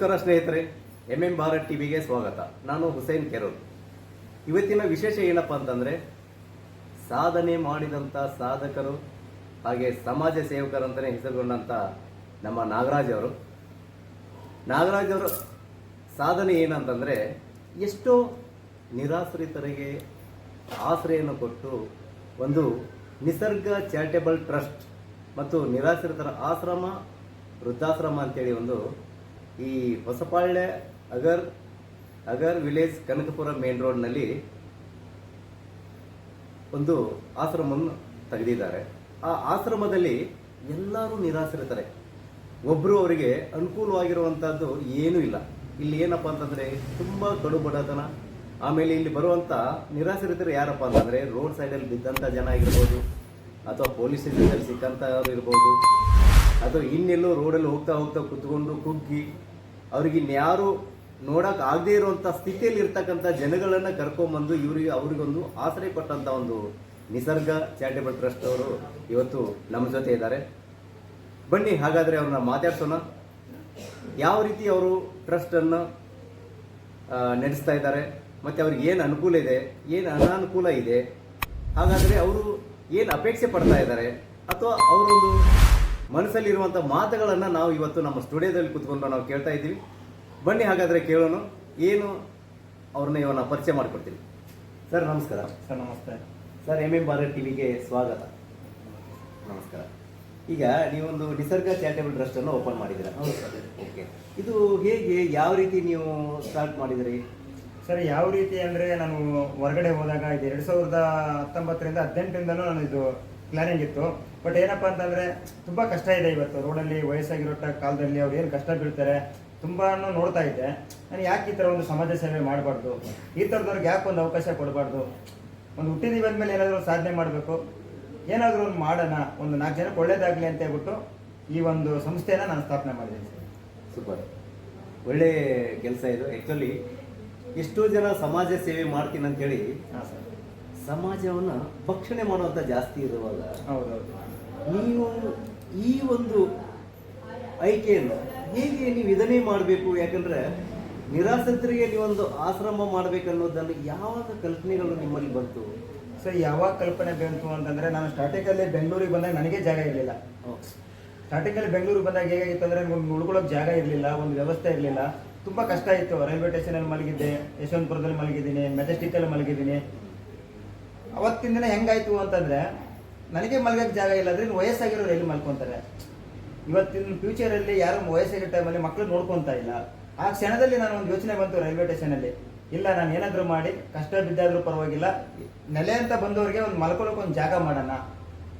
ನಮಸ್ಕಾರ ಸ್ನೇಹಿತರೆ, M M Bharat ಟಿವಿಗೆ ಸ್ವಾಗತ. ನಾನು ಹುಸೇನ್ ಕೆರೋಲ್. ಇವತ್ತಿನ ವಿಶೇಷ ಏನಪ್ಪ ಅಂತಂದರೆ, ಸಾಧನೆ ಮಾಡಿದಂಥ ಸಾಧಕರು ಹಾಗೆ ಸಮಾಜ ಸೇವಕರಂತಲೇ ಹೆಸರುಗೊಂಡಂಥ ನಮ್ಮ ನಾಗರಾಜ್ ಅವರು. ನಾಗರಾಜ್ ಅವರ, ಸಾಧನೆ ಏನಂತಂದರೆ, ಎಷ್ಟೋ ನಿರಾಶ್ರಿತರಿಗೆ ಆಶ್ರಯವನ್ನು ಕೊಟ್ಟು ಒಂದು ನಿಸರ್ಗ ಚಾರಿಟೇಬಲ್ ಟ್ರಸ್ಟ್ ಮತ್ತು ನಿರಾಶ್ರಿತರ ಆಶ್ರಮ, ವೃದ್ಧಾಶ್ರಮ ಅಂತೇಳಿ ಒಂದು ಈ ಹೊಸಪಾಳ್ಯ ಅಗರ್ ಅಗರ್ ವಿಲೇಜ್ ಕನಕಪುರ ಮೇನ್ ರೋಡ್ನಲ್ಲಿ ಒಂದು ಆಶ್ರಮವನ್ನು ತೆಗೆದಿದ್ದಾರೆ. ಆ ಆಶ್ರಮದಲ್ಲಿ ಎಲ್ಲರೂ ನಿರಾಸರಿರ್ತಾರೆ ಒಬ್ಬರು ಅವರಿಗೆ ಅನುಕೂಲವಾಗಿರುವಂಥದ್ದು ಏನೂ ಇಲ್ಲ. ಇಲ್ಲಿ ಏನಪ್ಪ ಅಂತಂದರೆ ತುಂಬ ಕಡು ಬಡತನ ಆಮೇಲೆ ಇಲ್ಲಿ ಬರುವಂಥ ನಿರಾಶ್ರಿತರು ಯಾರಪ್ಪ ಅಂತಂದರೆ ರೋಡ್ ಸೈಡಲ್ಲಿ ಬಿದ್ದಂಥ ಜನ ಆಗಿರ್ಬೋದು, ಅಥವಾ ಪೊಲೀಸ್ ಸ್ಟೇಷನಲ್ಲಿ ಸಿಕ್ಕಂಥವ್ರು ಇರ್ಬೋದು ಅಥವಾ ಇನ್ನೆಲ್ಲೋ ರೋಡಲ್ಲಿ ಹೋಗ್ತಾ ಹೋಗ್ತಾ ಕುತ್ಕೊಂಡು ಕುಗ್ಗಿ ಅವ್ರಿಗೆ ಇನ್ಯಾರು ನೋಡಕ್ ಆಗದೇ ಇರುವಂಥ ಸ್ಥಿತಿಯಲ್ಲಿ ಇರ್ತಕ್ಕಂಥ ಜನಗಳನ್ನ ಕರ್ಕೊಂಬಂದು ಇವರಿಗೆ ಅವರಿಗೊಂದು ಆಸರೆ ಕೊಟ್ಟಂಥ ಒಂದು ನಿಸರ್ಗ ಚಾರಿಟೇಬಲ್ ಟ್ರಸ್ಟ್ ಅವರು ಇವತ್ತು ನಮ್ಮ ಜೊತೆ ಇದ್ದಾರೆ. ಬನ್ನಿ ಹಾಗಾದ್ರೆ ಅವ್ರನ್ನ ಮಾತಾಡ್ಸೋಣ. ಯಾವ ರೀತಿ ಅವರು ಟ್ರಸ್ಟ್ ಅನ್ನ ಆ, ನಡೆಸ್ತಾ ಇದ್ದಾರೆ ಮತ್ತೆ ಅವ್ರಿಗೆ ಏನು ಅನುಕೂಲ ಇದೆ ಏನು ಅನಾನುಕೂಲ ಇದೆ ಹಾಗಾದ್ರೆ ಅವರು ಏನು ಅಪೇಕ್ಷೆ ಪಡ್ತಾ ಇದ್ದಾರೆ ಅಥವಾ ಅವರೊಂದು ಮನಸ್ಸಲ್ಲಿರುವಂಥ ಮಾತುಗಳನ್ನು ನಾವು ಇವತ್ತು ನಮ್ಮ ಸ್ಟುಡಿಯೋದಲ್ಲಿ ಕುತ್ಕೊಂಡು ನಾವು ಕೇಳ್ತಾ ಇದ್ದೀವಿ. ಬನ್ನಿ ಹಾಗಾದ್ರೆ ಕೇಳೋಣ ಏನು ಅವ್ರನ್ನ ಇವನ್ನ ಪರಿಚಯ ಮಾಡಿಕೊಡ್ತೀವಿ ಸರ್ ನಮಸ್ಕಾರ. ಸರ್ ನಮಸ್ತೆ. ಸರ್ ಎಂ ಎಂ ಭಾರತ್ ಟಿವಿಗೆ ಸ್ವಾಗತ. ನಮಸ್ಕಾರ. ಈಗ ನೀವೊಂದು ನಿಸರ್ಗ ಚಾರಿಟೇಬಲ್ ಟ್ರಸ್ಟ್ ಅನ್ನು ಓಪನ್ ಮಾಡಿದ್ದೀರಾ? ಸರ್. ಓಕೆ ಇದು ಹೇಗೆ ಯಾವ ರೀತಿ ನೀವು ಸ್ಟಾರ್ಟ್ ಮಾಡಿದ್ರಿ? ಸರ್ ಯಾವ ರೀತಿ ಅಂದರೆ ನಾನು ಹೊರಗಡೆ ಹೋದಾಗ ಇದು ಎರಡು ಸಾವಿರದ ಹತ್ತೊಂಬತ್ತರಿಂದ ಹದಿನೆಂಟರಿಂದಲೂ ನಾನು ಇದು ಪ್ಲಾನಿಂಗ್ ಇತ್ತು. ಬಟ್ ಏನಪ್ಪ ಅಂತಂದರೆ ತುಂಬ ಕಷ್ಟ ಇದೆ ಇವತ್ತು ರೋಡಲ್ಲಿ ವಯಸ್ಸಾಗಿರೋ ಕಾಲದಲ್ಲಿ ಅವ್ರು ಏನು ಕಷ್ಟ ಬೀಳ್ತಾರೆ ತುಂಬಾ ನೋಡ್ತಾ ಇದ್ದೆ. ನಾನು ಯಾಕೆ ಈ ಥರ ಒಂದು ಸಮಾಜ ಸೇವೆ ಮಾಡಬಾರ್ದು? ಈ ಥರದವ್ರಿಗೆ ಯಾಕೆ ಒಂದು ಅವಕಾಶ ಕೊಡಬಾರ್ದು? ಒಂದು ಹುಟ್ಟಿದ ಹುಟ್ಟಿದೀವಿ ಅಂದಮೇಲೆ ಏನಾದರೂ ಸಾಧನೆ ಮಾಡಬೇಕು? ಏನಾದರೂ ಒಂದು ಮಾಡೋಣ ಒಂದು ನಾಲ್ಕು ಜನಕ್ಕೆ ಒಳ್ಳೇದಾಗಲಿ ಅಂತ ಹೇಳ್ಬಿಟ್ಟು ಈ ಒಂದು ಸಂಸ್ಥೆನ ನಾನು ಸ್ಥಾಪನೆ ಮಾಡಿದ್ದೀನಿ. ಸೂಪರ್. ಒಳ್ಳೆ ಕೆಲಸ ಇದು. ಆ್ಯಕ್ಚುಲಿ ಎಷ್ಟೋ ಜನ ಸಮಾಜ ಸೇವೆ ಮಾಡ್ತೀನಿ ಅಂತೇಳಿ ಹಾಂ ಸರ್. ಸಮಾಜವನ್ನು ಭಕ್ಷಣೆ ಮಾಡುವಂಥ ಜಾಸ್ತಿ ಇರುವಾಗ ಹೌದೌದು. ನೀವು ಈ ಒಂದು ಆಯ್ಕೆಯನ್ನು ಹೇಗೆ ನೀವು ಇದನ್ನೇ ಮಾಡಬೇಕು? ಯಾಕಂದ್ರೆ ನಿರಾಸಕ್ತರಿಗೆ ನೀವೊಂದು ಆಶ್ರಮ ಮಾಡಬೇಕನ್ನೋದನ್ನು ಯಾವಾಗ ಕಲ್ಪನೆಗಳು ನಿಮ್ಮಲ್ಲಿ ಬಂತು? ಸರ್ ಯಾವಾಗ ಕಲ್ಪನೆ ಬಂತು ಅಂತಂದ್ರೆ ನಾನು ಸ್ಟಾರ್ಟಿಂಗಲ್ಲಿ ಬೆಂಗಳೂರಿಗೆ ಬಂದಾಗ ನನಗೆ ಜಾಗ ಇರಲಿಲ್ಲ. ಸ್ಟಾರ್ಟಿಂಗಲ್ಲಿ ಬೆಂಗಳೂರಿಗೆ ಬಂದಾಗ ಹೇಗಾಗಿತ್ತು ಅಂದರೆ ಒಂದು ಉಳ್ಕೊಳ್ಳೋಕೆ ಜಾಗ ಇರಲಿಲ್ಲ ಒಂದು ವ್ಯವಸ್ಥೆ ಇರಲಿಲ್ಲ. ತುಂಬ ಕಷ್ಟ ಇತ್ತು. ರೈಲ್ವೆ ಸ್ಟೇಷನಲ್ಲಿ ಮಲಗಿದ್ದೆ ಯಶವಂತಪುರದಲ್ಲಿ ಮಲಗಿದ್ದೀನಿ ಮೆಜೆಸ್ಟಿಕ್ಕಲ್ಲಿ ಮಲಗಿದ್ದೀನಿ. ಅವತ್ತಿನ ದಿನ ಹೆಂಗಾಯ್ತು ಅಂತಂದ್ರೆ, ನನಗೆ ಮಲಗಕ್ಕೆ ಜಾಗ ಇಲ್ಲ ಅಂದ್ರೆ ವಯಸ್ಸಾಗಿರೋರು ಎಲ್ಲಿ ಮಲ್ಕೊಂತಾರೆ? ಇವತ್ತಿನ ಫ್ಯೂಚರಲ್ಲಿ ಯಾರು ವಯಸ್ಸಾಗಿರೋ ಟೈಮಲ್ಲಿ ಮಕ್ಕಳು ನೋಡ್ಕೊತಾ ಇಲ್ಲ. ಆ ಕ್ಷಣದಲ್ಲಿ ನಾನು ಒಂದು ಯೋಚನೆ ಬಂತು ರೈಲ್ವೆ ಸ್ಟೇಷನಲ್ಲಿ ಇಲ್ಲ, ನಾನು ಏನಾದರೂ ಮಾಡಿ, ಕಷ್ಟ ಬಿದ್ದಾದರೂ ಪರವಾಗಿಲ್ಲ, ನೆಲೆ ಅಂತ ಬಂದವರಿಗೆ ಒಂದು ಮಲ್ಕೊಳ್ಳೋಕೆ ಒಂದು ಜಾಗ ಮಾಡೋಣ,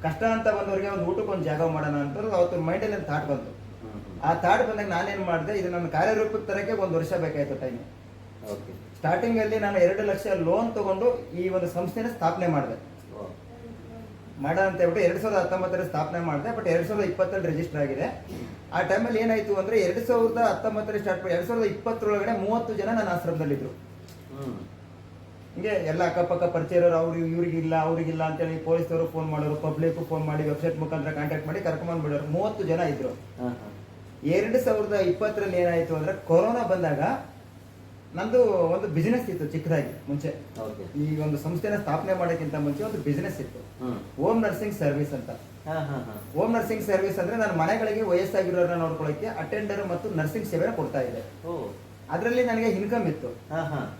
ಕಷ್ಟ ಅಂತ ಬಂದವರಿಗೆ ಒಂದು ಊಟಕ್ಕೆ ಒಂದು ಜಾಗ ಮಾಡೋಣ ಅಂತ ಅವತ್ತು ಮೈಂಡಲ್ಲಿ ಒಂದು ಥಾಟ್ ಬಂತು. ಆ ಥಾಟ್ ಬಂದಾಗ ನಾನೇನು ಮಾಡಿದೆ, ಇದು ನನ್ನ ಕಾರ್ಯರೂಪಕ್ಕೆ ತರಕ್ಕೆ ಒಂದು ವರ್ಷ ಬೇಕಾಯಿತು ಟೈಮ್ ಓಕೆ ಸ್ಟಾರ್ಟಿಂಗ್ ಅಲ್ಲಿ ನಾನು ಎರಡು ಲಕ್ಷ ಲೋನ್ ತಗೊಂಡು ಈ ಒಂದು ಸಂಸ್ಥೆನ ಸ್ಥಾಪನೆ ಮಾಡಿದೆ. ಮಾಡ ಅಂತ ಹೇಳ್ಬಿಟ್ಟು ಎರಡ್ ಸಾವಿರದ ಹತ್ತೊಂಬತ್ತರ ಸ್ಥಾಪನೆ ಮಾಡಿದೆ ಬಟ್ ಎರಡ್ ಸಾವಿರದ ಇಪ್ಪತ್ತರಲ್ಲಿ ರಿಜಿಸ್ಟರ್ ಆಗಿದೆ. ಆ ಟೈಮಲ್ಲಿ ಏನಾಯ್ತು ಅಂದ್ರೆ ಎರಡ್ ಸಾವಿರದ ಹತ್ತೊಂಬತ್ತರಲ್ಲಿ ಸ್ಟಾರ್ಟ್ ಎರಡ್ ಸಾವಿರದ ಇಪ್ಪತ್ತರೊಳಗಡೆ ಮೂವತ್ತು ಜನ ನನ್ನ ಆಶ್ರಮದಲ್ಲಿದ್ರು. ಹಿಂಗೆ ಎಲ್ಲ ಅಕ್ಕಪಕ್ಕ ಪರಿಚಯ ಇರೋರು ಅವ್ರಿಗೆ ಇವ್ರಿಗಿಲ್ಲ ಅವ್ರಿಗಿಲ್ಲ ಅಂತೇಳಿ ಪೊಲೀಸರು ಫೋನ್ ಮಾಡೋರು ಪಬ್ಲಿಕ್ ಫೋನ್ ಮಾಡಿ ವೆಬ್ಸೈಟ್ ಮುಖಾಂತರ ಕಾಂಟ್ಯಾಕ್ಟ್ ಮಾಡಿ ಕರ್ಕೊಂಡ್ ಬಿಡೋರು. ಮೂವತ್ತು ಜನ ಇದ್ರು. ಎರಡು ಸಾವಿರದ ಇಪ್ಪತ್ತರಲ್ಲಿ ಏನಾಯ್ತು ಅಂದ್ರೆ ಕೊರೋನಾ ಬಂದಾಗ ನಂದು ಒಂದು ಬಿಸಿನೆಸ್ ಇತ್ತು ಚಿಕ್ಕದಾಗಿ ಮುಂಚೆ. ಈ ಒಂದು ಸಂಸ್ಥೆನ ಸ್ಥಾಪನೆ ಮಾಡೋಕ್ಕಿಂತ ಮುಂಚೆ ಒಂದು ಬಿಸಿನೆಸ್ ಇತ್ತು. ಹ್ಮ್. ನರ್ಸಿಂಗ್ ಸರ್ವಿಸ್ ಅಂತ. ಹೋಮ್ ನರ್ಸಿಂಗ್ ಸರ್ವಿಸ್ ಅಂದ್ರೆ ನಾನು ಮನೆಗಳಿಗೆ ವಯಸ್ಸಾಗಿರೋರನ್ನ ನೋಡ್ಕೊಳ್ಳೋಕೆ ಅಟೆಂಡರ್ ಮತ್ತು ನರ್ಸಿಂಗ್ ಸೇವೆನ ಕೊಡ್ತಾ ಇದ್ದೆ. ಅದರಲ್ಲಿ ನನಗೆ ಇನ್ಕಮ್ ಇತ್ತು.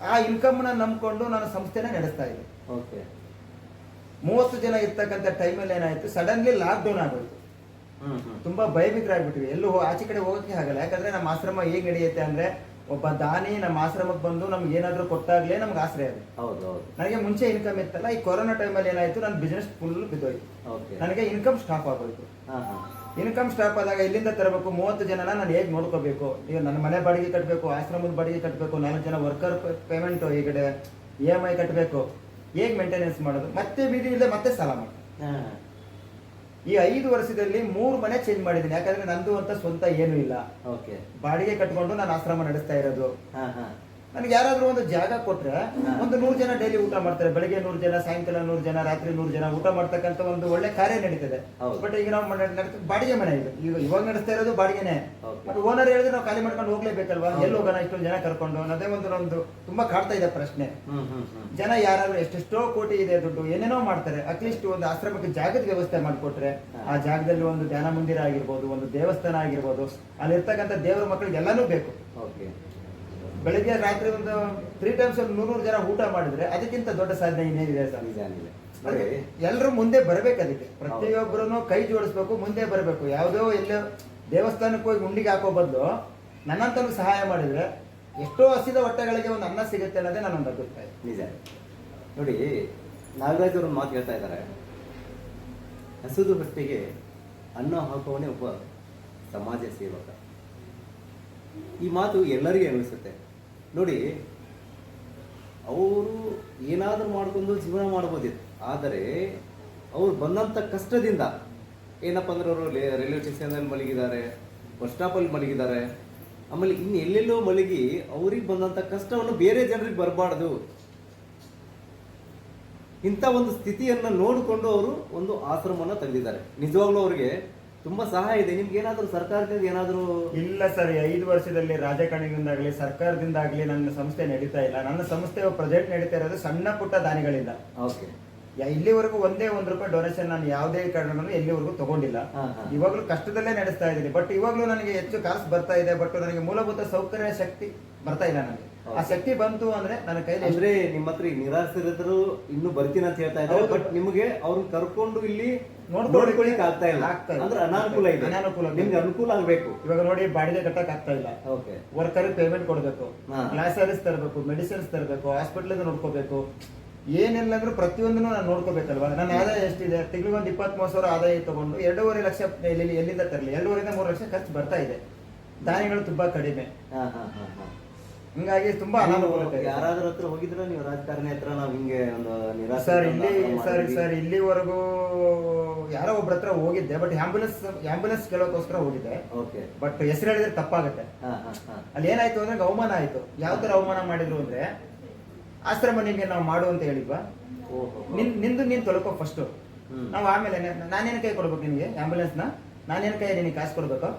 ಆ ಇನ್ಕಮ್ ನಂಬ್ಕೊಂಡು ನಾನು ಸಂಸ್ಥೆನ ನಡೆಸ್ತಾ ಇದ್ದೆ. ಓಕೆ. ಮೂವತ್ತು ಜನ ಇರ್ತಕ್ಕಂಥ ಟೈಮಲ್ಲಿ ಏನಾಯ್ತು? ಸಡನ್ಲಿ ಲಾಕ್ ಡೌನ್ ಆಗೋಯ್ತು ತುಂಬಾ ಭಯಭೀತರಾಗ್ಬಿಟ್ವಿ ಎಲ್ಲೂ ಆಚೆ ಕಡೆ ಹೋಗಕ್ಕೆ ಆಗಲ್ಲ. ಯಾಕಂದ್ರೆ ನಮ್ಮ ಆಶ್ರಮ ಹೇಗ್ ನಡೆಯುತ್ತೆ ಅಂದ್ರೆ ಒಬ್ಬ ದಾನಿ ನಮ್ಮ ಆಶ್ರಮಕ್ಕೆ ಬಂದು ನಮ್ಗೆ ಏನಾದರೂ ಕೊಟ್ಟಾಗ್ಲೇ ನಮ್ಗೆ ಆಶ್ರಯ ಅದು. ಹೌದು ಹೌದು. ನನಗೆ ಮುಂಚೆ ಇನ್ಕಮ್ ಇತ್ತಲ್ಲ ಈ ಕೊರೋನಾ ಟೈಮಲ್ಲಿ ಏನಾಯ್ತು ನನ್ನ ಬಿಸ್ನೆಸ್ ಫುಲ್ ಬಿದ್ದೋಯ್ತು. ಓಕೆ ನನಗೆ ಇನ್ಕಮ್ ಸ್ಟಾಪ್ ಆಗೋಯ್ತು. ಹಾ ಹಾ. ಇನ್ಕಮ್ ಸ್ಟಾಪ್ ಆದಾಗ ಇಲ್ಲಿಂದ ತರಬೇಕು? ಮೂವತ್ತು ಜನನ ನಾನು ಹೇಗೆ ನೋಡ್ಕೋಬೇಕು? ಈಗ ನನ್ನ ಮನೆ ಬಾಡಿಗೆ ಕಟ್ಟಬೇಕು ಆಶ್ರಮದ ಬಾಡಿಗೆ ಕಟ್ಟಬೇಕು ನಾಲ್ಕು ಜನ ವರ್ಕರ್ ಪೇಮೆಂಟ್ ಈ ಕಡೆ ಇ ಎಂ ಐ ಕಟ್ಟಬೇಕು ಹೇಗೆ ಮೇಂಟೆನೆನ್ಸ್ ಮಾಡೋದು? ಮತ್ತೆ ಬೀದಿ ಇಲ್ಲದೆ ಮತ್ತೆ ಸಾಲ ಮಾಡಿ ಹಾ. ಈ ಐದು ವರ್ಷದಲ್ಲಿ ಮೂರು ಮನೆ ಚೇಂಜ್ ಮಾಡಿದ್ದೀನಿ. ಯಾಕಂದ್ರೆ ನಂದು ಅಂತ ಸ್ವಂತ ಏನು ಇಲ್ಲ. ಓಕೆ ಬಾಡಿಗೆ ಕಟ್ಕೊಂಡು ನಾನು ಆಶ್ರಮ ನಡೆಸ್ತಾ ಇರೋದು. ನನಗೆ ಯಾರಾದ್ರೂ ಒಂದು ಜಾಗ ಕೊಟ್ರೆ ಒಂದು ನೂರು ಜನ ಡೈಲಿ ಊಟ ಮಾಡ್ತಾರೆ. ಬೆಳಗ್ಗೆ ನೂರು ಜನ ಸಾಯಂಕಾಲ ನೂರು ಜನ ರಾತ್ರಿ ನೂರು ಜನ ಊಟ ಮಾಡ್ತಕ್ಕಂತ ಒಂದು ಒಳ್ಳೆ ಕಾರ್ಯ ನಡೀತದೆ. ಬಟ್ ಈಗ ನಾವು ಬಾಡಿಗೆ ಮನೆ ಇದೆ. ಈಗ ಇವಾಗ ನಡೆಸ್ತಾ ಇರೋದು ಬಾಡಿಗೆನೆ. ಮತ್ತೆ ಓನರ್ ಹೇಳಿದ್ರೆ ನಾವು ಖಾಲಿ ಮಾಡ್ಕೊಂಡು ಹೋಗ್ಲೇಬೇಕಲ್ವಾ. ಎಲ್ಲಿ ಹೋಗೋಣ? ಇಷ್ಟೊಂದು ಜನ ಕರ್ಕೊಂಡು ಅದೇ ಒಂದು ನಮ್ದು ತುಂಬಾ ಕಾಡ್ತಾ ಇದೆ ಪ್ರಶ್ನೆ. ಜನ ಯಾರಾದ್ರೂ ಎಷ್ಟೆಷ್ಟೋ ಕೋಟಿ ಇದೆ ದುಡ್ಡು ಏನೇನೋ ಮಾಡ್ತಾರೆ. ಅಟ್ಲೀಸ್ಟ್ ಒಂದು ಆಶ್ರಮಕ್ಕೆ ಜಾಗದ ವ್ಯವಸ್ಥೆ ಮಾಡಿಕೊಟ್ರೆ. ಆ ಜಾಗದಲ್ಲಿ ಒಂದು ಧ್ಯಾನ ಮಂದಿರ ಆಗಿರ್ಬೋದು ಒಂದು ದೇವಸ್ಥಾನ ಆಗಿರ್ಬೋದು ಅಲ್ಲಿರ್ತಕ್ಕಂಥ ದೇವರ ಮಕ್ಕಳಿಗೆ ಎಲ್ಲಾನು ಬೇಕು. ಓಕೆ. ಬೆಳಿಗ್ಗೆ ರಾತ್ರಿ ಒಂದು ತ್ರೀ ಟೈಮ್ಸ್ ಒಂದು ನೂರು ಜನ ಊಟ ಮಾಡಿದ್ರೆ ಅದಕ್ಕಿಂತ ದೊಡ್ಡ ಸಾಧನೆ ಇನ್ನೇನಿದೆ ಸರ್? ಎಲ್ಲರೂ ಮುಂದೆ ಬರಬೇಕು ಅದಕ್ಕೆ. ಪ್ರತಿಯೊಬ್ಬರೂ ಕೈ ಜೋಡಿಸ್ಬೇಕು ಮುಂದೆ ಬರಬೇಕು. ಯಾವುದೋ ಎಲ್ಲ ದೇವಸ್ಥಾನಕ್ಕೆ ಹೋಗಿ ಉಂಡಿಗೆ ಹಾಕೋ ಬದಲು ನನ್ನಂತನೂ ಸಹಾಯ ಮಾಡಿದ್ರೆ ಎಷ್ಟೋ ಹಸಿದ ಹೊಟ್ಟೆಗಳಿಗೆ ಒಂದು ಅನ್ನ ಸಿಗುತ್ತೆ ಅನ್ನೋದೇ ನನ್ನೊಂದು ಅಭಿಪ್ರಾಯ. ನಿಜ. ನೋಡಿ ನಾಗರಾಜ್ ಅವರು ಮಾತು ಹೇಳ್ತಾ ಇದ್ದಾರೆ. ಹಸಿದು ಹೊಟ್ಟೆಗೆ ಅನ್ನ ಹಾಕುವವನೇ ಒಬ್ಬ ಸಮಾಜ ಸೇವಕ. ಈ ಮಾತು ಎಲ್ಲರಿಗೂ ಅನಿಸುತ್ತೆ. ನೋಡಿ, ಅವರು ಏನಾದರೂ ಮಾಡ್ಕೊಂಡು ಜೀವನ ಮಾಡ್ಬೋದಿತ್ತು. ಆದರೆ, ಅವ್ರು ಬಂದಂಥ ಕಷ್ಟದಿಂದ, ಏನಪ್ಪ ಅಂದ್ರೆ ಅವರು ರೈಲ್ವೆ ಸ್ಟೇಷನಲ್ಲಿ ಮಲಗಿದ್ದಾರೆ, ಬಸ್ ಸ್ಟಾಪಲ್ಲಿ ಮಲಗಿದ್ದಾರೆ. ಆಮೇಲೆ ಇನ್ನು ಎಲ್ಲೆಲ್ಲೋ ಮಲಗಿ ಅವ್ರಿಗೆ ಬಂದಂಥ ಕಷ್ಟವನ್ನು ಬೇರೆ ಜನರಿಗೆ ಬರಬಾರ್ದು. ಇಂಥ ಒಂದು ಸ್ಥಿತಿಯನ್ನು ನೋಡಿಕೊಂಡು ಅವರು ಒಂದು ಆಶ್ರಮವನ್ನು ತಂದಿದ್ದಾರೆ. ನಿಜವಾಗ್ಲೂ ಅವರಿಗೆ ತುಂಬಾ ಸಹಾಯ ಇದೆ. ನಿಮ್ಗೆ ಏನಾದರೂ ಸರ್ಕಾರದಿಂದ ಏನಾದರೂ ಇಲ್ಲ ಸರ್ ಈ ಐದು ವರ್ಷದಲ್ಲಿ ರಾಜಕಾರಣಿಗಳಿಂದಾಗಲಿ ಸರ್ಕಾರದಿಂದಾಗಲಿ ನನ್ನ ಸಂಸ್ಥೆ ನಡೀತಾ ಇಲ್ಲ. ನನ್ನ ಸಂಸ್ಥೆ ಪ್ರೊಜೆಕ್ಟ್ ನಡೀತಾ ಇರೋದು ಸಣ್ಣ ಪುಟ್ಟ ದಾನಿಗಳಿಂದ. ಓಕೆ. ಇಲ್ಲಿವರೆಗೂ ಒಂದೇ ಒಂದು ರೂಪಾಯಿ ಡೊನೇಷನ್ ನಾನು ಯಾವುದೇ ಕಾರಣ ಎಲ್ಲಿವರೆಗೂ ತಗೊಂಡಿಲ್ಲ. ಇವಾಗಲೂ ಕಷ್ಟದಲ್ಲೇ ನಡೆಸ್ತಾ ಇದ್ದೀನಿ. ಬಟ್ ಇವಾಗಲೂ ನನಗೆ ಹೆಚ್ಚು ಕಾಸು ಬರ್ತಾ ಇದೆ. ಬಟ್ ನನಗೆ ಮೂಲಭೂತ ಸೌಕರ್ಯ ಶಕ್ತಿ ಬರ್ತಾ ಇಲ್ಲ ನನಗೆ. ಆ ಶಕ್ತಿ ಬಂತು ಅಂದ್ರೆ ನನ್ನ ಕೈಲಿ ಅಂದ್ರೆ ನಿಮ್ಮ ಹತ್ರ ಈಗ ನಿರಾಶ್ರಿತರು ಇನ್ನು ಬರ್ತೀನಿ ಅಂತ ಹೇಳ್ತಾ ಇದ್ದಾರೆ ಬಟ್ ನಿಮಗೆ ಅವ್ರನ್ನ ಕರ್ಕೊಂಡು ಇಲ್ಲಿ ನೋಡ್ಕೊಳ್ಳಿಕ್ಕೆ ಆಗ್ತಾ ಇಲ್ಲ. ಅಂದ್ರೆ ಅನಾನುಕೂಲ ಇದೆ. ಅನಾನುಕೂಲ ನಿಮ್ಗೆ ಅನುಕೂಲ ಆಗ್ಬೇಕು. ಇವಾಗ ನೋಡಿ ಬಾಡಿಗೆ ಕಟ್ಟಕ್ ಆಗ್ತಾ ಇಲ್ಲ. ಓಕೆ ವರ್ಕರ್ ಪೇಮೆಂಟ್ ಕೊಡ್ಬೇಕು. ಗ್ಲಾಸರೀಸ್ ತರಬೇಕು ಮೆಡಿಸಿನ್ಸ್ ತರಬೇಕು ಹಾಸ್ಪಿಟಲ್ ನೋಡ್ಕೋಬೇಕು. ಏನಿಲ್ಲ ಅಂದ್ರೆ ಪ್ರತಿಯೊಂದನ್ನು ನಾನು ನೋಡ್ಕೋಬೇಕಲ್ವಾ? ನನ್ನ ಆದಾಯ ಎಷ್ಟಿದೆ? ತಿಂಗಳಿಗೆ ಒಂದು ಇಪ್ಪತ್ತ್ ಮೂರು ಸಾವಿರ ಆದಾಯ ತಗೊಂಡು ಎರಡೂವರೆ ಲಕ್ಷ ಎಲ್ಲಿ ಎಲ್ಲಿಂದ ತರಲಿ? ಎರಡೂವರೆಯಿಂದ ಮೂರು ಲಕ್ಷ ಖರ್ಚು ಬರ್ತಾ ಇದೆ. ದಾನಿಗಳು ತುಂಬಾ ಕಡಿಮೆ. ಹಾ ಹಾ ಹಾ ಹಾ. ಹಿಂಗಾಗಿ ತುಂಬಾ ಅನಾನುಕೂಲತೆ ಇದೆ. ಯಾರಾದ್ರ ಹತ್ರ ಹೋಗಿದ್ರ ನೀವು ರಾಜಕಾರಣಿ ಹತ್ರ ನಾವ್ ಹಿಂಗೆ ಒಂದು ಸರ್ ಇಲ್ಲಿ ಸರ್. ಸರ್ ಇಲ್ಲಿವರೆಗೂ ಯಾರೋ ಒಬ್ರ ಹತ್ರ ಹೋಗಿದ್ದೆ ಬಟ್ ಆಂಬುಲೆನ್ಸ್ ಆಂಬುಲೆನ್ಸ್ ಕೇಳೋಕೋಸ್ಕರ ಹೋಗಿದ್ದೆ. ಓಕೆ ಬಟ್ ಹೆಸರು ಹೇಳಿದ್ರೆ ತಪ್ಪಾಗುತ್ತೆ. ಹಾ ಹಾ ಹಾ. ಅಲ್ಲಿ ಏನಾಯ್ತು ಅಂದ್ರೆ ಅವಮಾನ ಆಯ್ತು. ಯಾವ ತರ ಅವಮಾನ ಮಾಡಿದ್ರು ಅಂದ್ರೆ ಆಶ್ರಮ ನಿಮ್ಗೆ ನಾವು ಮಾಡು ಅಂತ ಹೇಳಿದ್ವಾ ಓಹೋ ನಿನ್ ನಿಂದು ನೀನ್ ತೊಳ್ಕೊ ಫಸ್ಟ್ ಹ್ಮ್. ನಾವು ಆಮೇಲೆ ನಾನೇನು ಕೈ ಕೊಡ್ಬೇಕು ನಿನ್ಗೆ ಆಂಬುಲೆನ್ಸ್ನ? ನಾನೇನು ಕೈ ನಿನಗೆ ಕಾಸು ಕೊಡ್ಬೇಕು?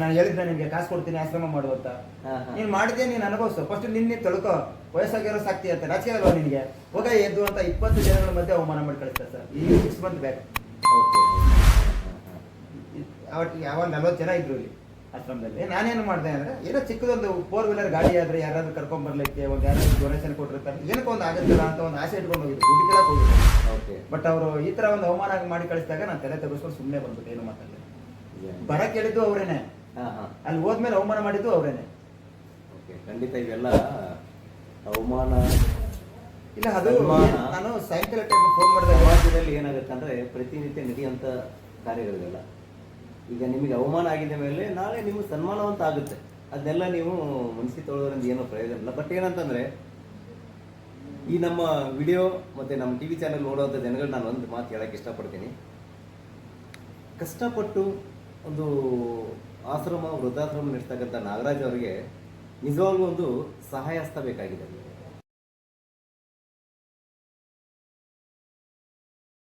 ನಾನು ಹೇಳಿದ್ದೆ ನಿನ್ಗೆ ಕಾಸು ಕೊಡ್ತೀನಿ ಆಶ್ರಮ ಮಾಡು ಅಂತ. ಹಾ ಹಾ. ನೀನ್ ಮಾಡಿದ್ದೆ ನೀನ್ ಅನುಭವಿಸು. ಫಸ್ಟ್ ನಿನ್ನೆ ತೊಳ್ಕೊ. ವಯಸ್ಸಾಗಿರೋ ಸಾಕ್ತಿ ಅಂತ. ರಾಜಕೀಯ ಅಲ್ವಾ ನಿನ್ಗೆ? ಹೋಗ ಎದ್ದು ಅಂತ ಇಪ್ಪತ್ತು ಜನಗಳ ಮಧ್ಯೆ ಅವಮಾನ ಮಾಡಿ ಕಳಿಸ್ತಾರೆ ಸರ್. ಈ ಸಿಕ್ಸ್ ಮಂತ್ ಬ್ಯಾಕ್ ಓಕೆ ಅವತ್ತು ಯಾವ ನಲ್ವತ್ತು ಜನ ಇದ್ರು ಇಲ್ಲಿ ಆಶ್ರಮದಲ್ಲಿ. ನಾನೇನು ಮಾಡಿದೆ ಅಂದ್ರೆ ಏನೋ ಚಿಕ್ಕದೊಂದು ಫೋರ್ ವೀಲರ್ ಗಾಡಿ ಆದ್ರೆ ಯಾರಾದ್ರೂ ಕರ್ಕೊಂಡ್ ಬರ್ಲಿಕ್ಕೆ ಒಂದು ಯಾರಾದ್ರೂ ಡೊನೇಷನ್ ಕೊಟ್ಟಿರ್ತಾರೆ. ಏನಕ್ಕೆ ಒಂದು ಆಗುತ್ತಲ್ಲ ಅಂತ ಒಂದು ಆಸೆ ಇಟ್ಕೊಂಡು ಹೋಗಿದ್ರು ದುಡ್ಡು ಕೇಳಕ್ ಹೋಗಿದ್ದು. ಬಟ್ ಅವರು ಈ ತರ ಒಂದು ಅವಮಾನ ಮಾಡಿ ಕಳಿಸಿದಾಗ ನಾನು ತಲೆ ತೆಗೆಸ್ಕೊಂಡು ಸುಮ್ಮನೆ ಬಂದ್ಬಿಟ್ಟು ಏನು ಮಾತಾಡಲಿ ಬರ ಕೇಳಿದ್ದು ಅವರೇನೆ. ಹಾ ಹಾ. ಅಲ್ಲಿ ಹೋದ್ಮೇಲೆ ಅವಮಾನ ಮಾಡಿದ್ದು ಅವರೇನೆ. ಖಂಡಿತ ಇವೆಲ್ಲ ಅವಮಾನ. ಇಲ್ಲ ಅದು ನಾನು ಸಾಯಂಕಾಲ ಟೈಮ್ ಫೋನ್ ಮಾಡಿದಾಗ ಸಮಾಜದಲ್ಲಿ ಏನಾಗುತ್ತೆ ಅಂದ್ರೆ ಪ್ರತಿನಿತ್ಯ ನಡೆಯುವಂತ ಕಾರ್ಯಗಳಿಗೆಲ್ಲ. ಈಗ ನಿಮಗೆ ಅವಮಾನ ಆಗಿದ ಮೇಲೆ ನಾಳೆ ನಿಮಗೆ ಸನ್ಮಾನವಂತ ಆಗುತ್ತೆ. ಅದನ್ನೆಲ್ಲ ನೀವು ಮನಸ್ಸಿ ತೊಳೆದ್ರಿಂದ ಏನೋ ಪ್ರಯೋಜನ ಇಲ್ಲ. ಬಟ್ ಏನಂತಂದ್ರೆ ಈ ನಮ್ಮ ವಿಡಿಯೋ ಮತ್ತೆ ನಮ್ಮ ಟಿವಿ ಚಾನೆಲ್ ನೋಡುವಂಥ ಜನಗಳು ನಾನು ಒಂದು ಮಾತು ಹೇಳಕ್ಕೆ ಇಷ್ಟಪಡ್ತೀನಿ. ಕಷ್ಟಪಟ್ಟು ಒಂದು ಆಶ್ರಮ ವೃದ್ಧಾಶ್ರಮ ನಡೆಸ್ತಕ್ಕಂಥ ನಾಗರಾಜ್ ಅವರಿಗೆ ನಿಜವಾಗ್ಲೂ ಒಂದು ಸಹಾಯ ಹಸ್ತ ಬೇಕಾಗಿದೆ.